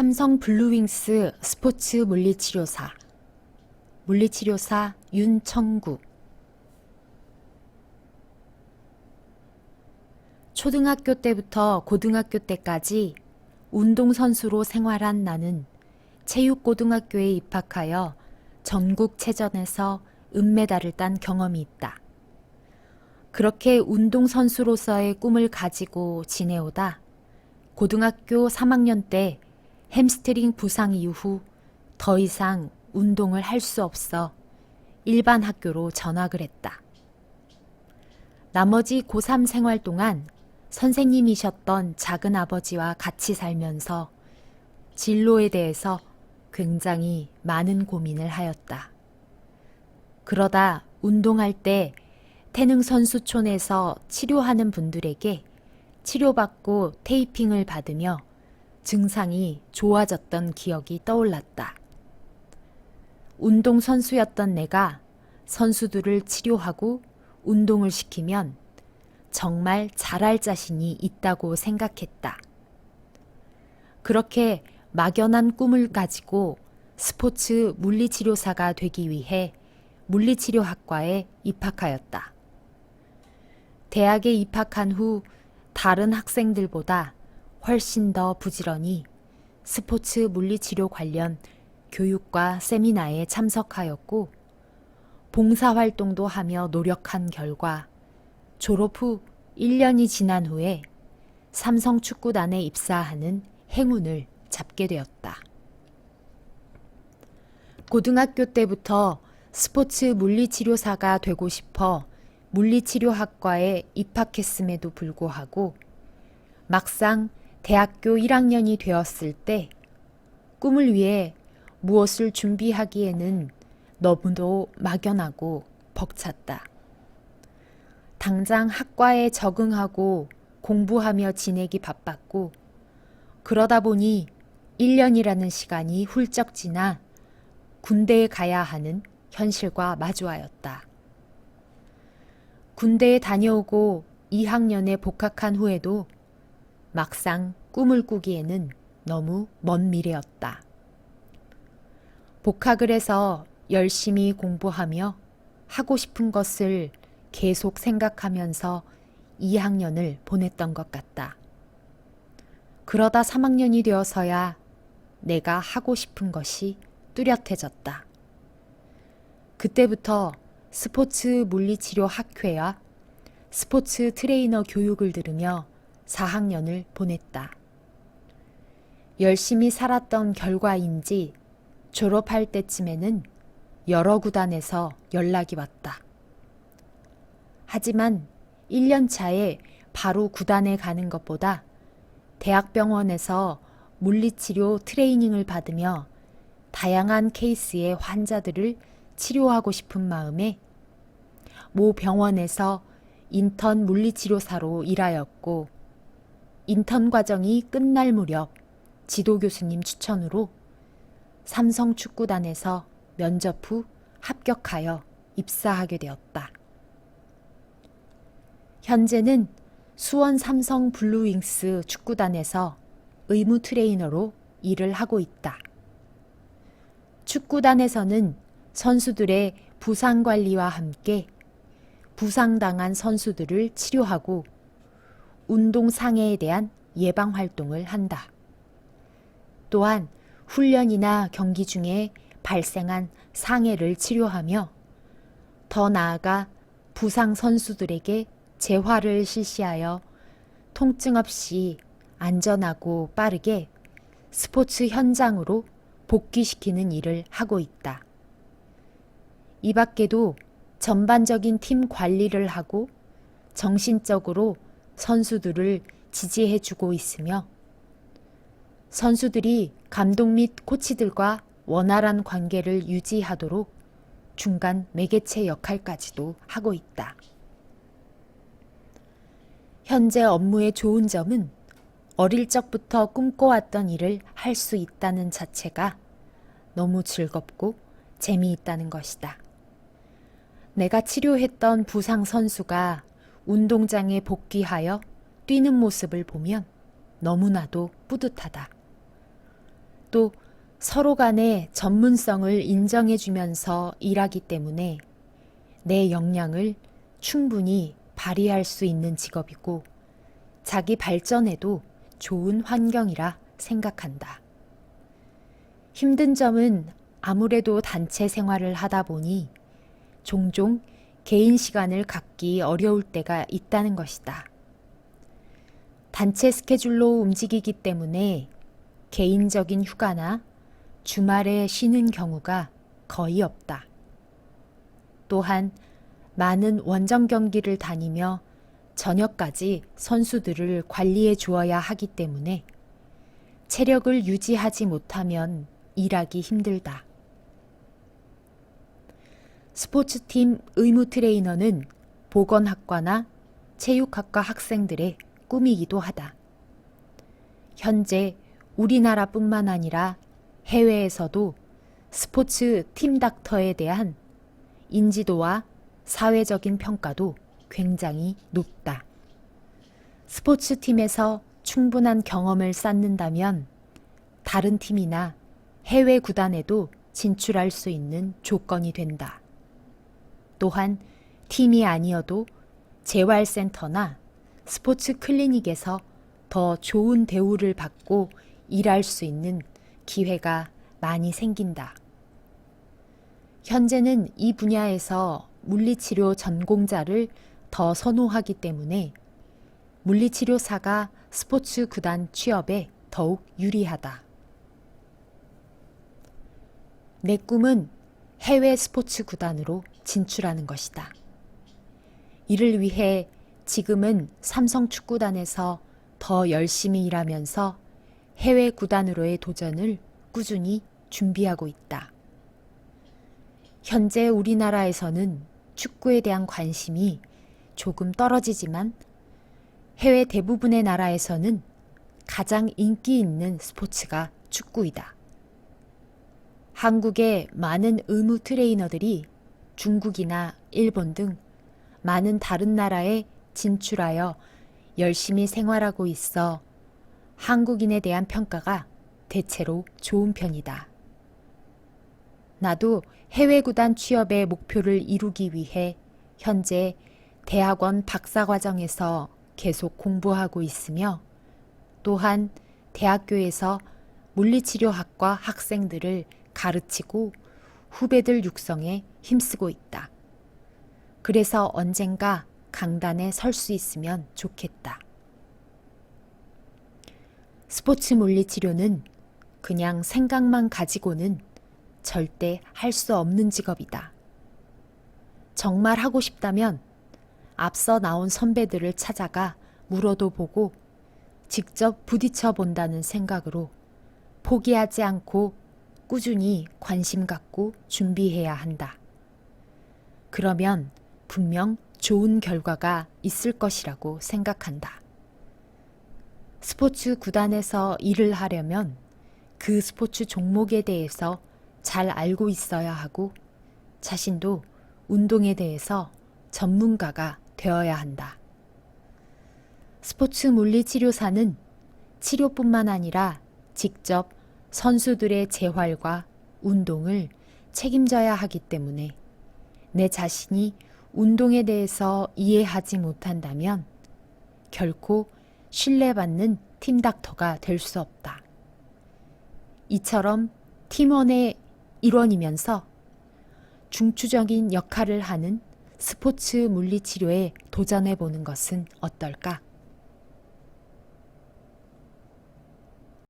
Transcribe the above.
삼성 블루윙스 스포츠 물리치료사 물리치료사 윤청구 초등학교 때부터 고등학교 때까지 운동선수로 생활한 나는 체육고등학교에 입학하여 전국체전에서 은메달을 딴 경험이 있다. 그렇게 운동선수로서의 꿈을 가지고 지내오다 고등학교 3학년 때 햄스트링 부상 이후 더 이상 운동을 할 수 없어 일반 학교로 전학을 했다. 나머지 고3 생활 동안 선생님이셨던 작은 아버지와 같이 살면서 진로에 대해서 굉장히 많은 고민을 하였다. 그러다 운동할 때 태능 선수촌에서 치료하는 분들에게 치료받고 테이핑을 받으며 증상이 좋아졌던 기억이 떠올랐다. 운동선수였던 내가 선수들을 치료하고 운동을 시키면 정말 잘할 자신이 있다고 생각했다. 그렇게 막연한 꿈을 가지고 스포츠 물리치료사가 되기 위해 물리치료학과에 입학하였다. 대학에 입학한 후 다른 학생들보다 훨씬 더 부지런히 스포츠 물리치료 관련 교육과 세미나에 참석하였고 봉사활동도 하며 노력한 결과 졸업 후 1년이 지난 후에 삼성 축구단에 입사하는 행운을 잡게 되었다. 고등학교 때부터 스포츠 물리치료사가 되고 싶어 물리치료학과에 입학했음에도 불구하고 막상 대학교 1학년이 되었을 때 꿈을 위해 무엇을 준비하기에는 너무도 막연하고 벅찼다. 당장 학과에 적응하고 공부하며 지내기 바빴고 그러다 보니 1년이라는 시간이 훌쩍 지나 군대에 가야 하는 현실과 마주하였다. 군대에 다녀오고 2학년에 복학한 후에도 막상 꿈을 꾸기에는 너무 먼 미래였다. 복학을 해서 열심히 공부하며 하고 싶은 것을 계속 생각하면서 2학년을 보냈던 것 같다. 그러다 3학년이 되어서야 내가 하고 싶은 것이 뚜렷해졌다. 그때부터 스포츠 물리치료 학회와 스포츠 트레이너 교육을 들으며 4학년을 보냈다. 열심히 살았던 결과인지 졸업할 때쯤에는 여러 구단에서 연락이 왔다. 하지만 1년 차에 바로 구단에 가는 것보다 대학병원에서 물리치료 트레이닝을 받으며 다양한 케이스의 환자들을 치료하고 싶은 마음에 모 병원에서 인턴 물리치료사로 일하였고 인턴 과정이 끝날 무렵 지도 교수님 추천으로 삼성 축구단에서 면접 후 합격하여 입사하게 되었다. 현재는 수원 삼성 블루윙스 축구단에서 의무 트레이너로 일을 하고 있다. 축구단에서는 선수들의 부상 관리와 함께 부상당한 선수들을 치료하고 운동 상해에 대한 예방 활동을 한다. 또한 훈련이나 경기 중에 발생한 상해를 치료하며 더 나아가 부상 선수들에게 재활을 실시하여 통증 없이 안전하고 빠르게 스포츠 현장으로 복귀시키는 일을 하고 있다. 이 밖에도 전반적인 팀 관리를 하고 정신적으로 선수들을 지지해 주고 있으며 선수들이 감독 및 코치들과 원활한 관계를 유지하도록 중간 매개체 역할까지도 하고 있다. 현재 업무의 좋은 점은 어릴 적부터 꿈꿔왔던 일을 할 수 있다는 자체가 너무 즐겁고 재미있다는 것이다. 내가 치료했던 부상 선수가 운동장에 복귀하여 뛰는 모습을 보면 너무나도 뿌듯하다. 또 서로 간의 전문성을 인정해 주면서 일하기 때문에 내 역량을 충분히 발휘할 수 있는 직업이고 자기 발전에도 좋은 환경이라 생각한다. 힘든 점은 아무래도 단체 생활을 하다 보니 종종 개인 시간을 갖기 어려울 때가 있다는 것이다. 단체 스케줄로 움직이기 때문에 개인적인 휴가나 주말에 쉬는 경우가 거의 없다. 또한 많은 원정 경기를 다니며 저녁까지 선수들을 관리해 주어야 하기 때문에 체력을 유지하지 못하면 일하기 힘들다. 스포츠팀 의무 트레이너는 보건학과나 체육학과 학생들의 꿈이기도 하다. 현재 우리나라뿐만 아니라 해외에서도 스포츠 팀 닥터에 대한 인지도와 사회적인 평가도 굉장히 높다. 스포츠 팀에서 충분한 경험을 쌓는다면 다른 팀이나 해외 구단에도 진출할 수 있는 조건이 된다. 또한 팀이 아니어도 재활센터나 스포츠 클리닉에서 더 좋은 대우를 받고 일할 수 있는 기회가 많이 생긴다. 현재는 이 분야에서 물리치료 전공자를 더 선호하기 때문에 물리치료사가 스포츠 구단 취업에 더욱 유리하다. 내 꿈은 해외 스포츠 구단으로 진출하는 것이다. 이를 위해 지금은 삼성 축구단에서 더 열심히 일하면서 해외 구단으로의 도전을 꾸준히 준비하고 있다. 현재 우리나라에서는 축구에 대한 관심이 조금 떨어지지만 해외 대부분의 나라에서는 가장 인기 있는 스포츠가 축구이다. 한국의 많은 의무 트레이너들이 중국이나 일본 등 많은 다른 나라에 진출하여 열심히 생활하고 있어 한국인에 대한 평가가 대체로 좋은 편이다. 나도 해외 구단 취업의 목표를 이루기 위해 현재 대학원 박사과정에서 계속 공부하고 있으며 또한 대학교에서 물리치료학과 학생들을 가르치고 후배들 육성에 힘쓰고 있다. 그래서 언젠가 강단에 설 수 있으면 좋겠다. 스포츠 물리치료는 그냥 생각만 가지고는 절대 할 수 없는 직업이다. 정말 하고 싶다면 앞서 나온 선배들을 찾아가 물어도 보고 직접 부딪혀 본다는 생각으로 포기하지 않고 꾸준히 관심 갖고 준비해야 한다. 그러면 분명 좋은 결과가 있을 것이라고 생각한다. 스포츠 구단에서 일을 하려면 그 스포츠 종목에 대해서 잘 알고 있어야 하고 자신도 운동에 대해서 전문가가 되어야 한다. 스포츠 물리치료사는 치료뿐만 아니라 직접 선수들의 재활과 운동을 책임져야 하기 때문에 내 자신이 운동에 대해서 이해하지 못한다면 결코 신뢰받는 팀닥터가 될 수 없다. 이처럼 팀원의 일원이면서 중추적인 역할을 하는 스포츠 물리치료에 도전해 보는 것은 어떨까?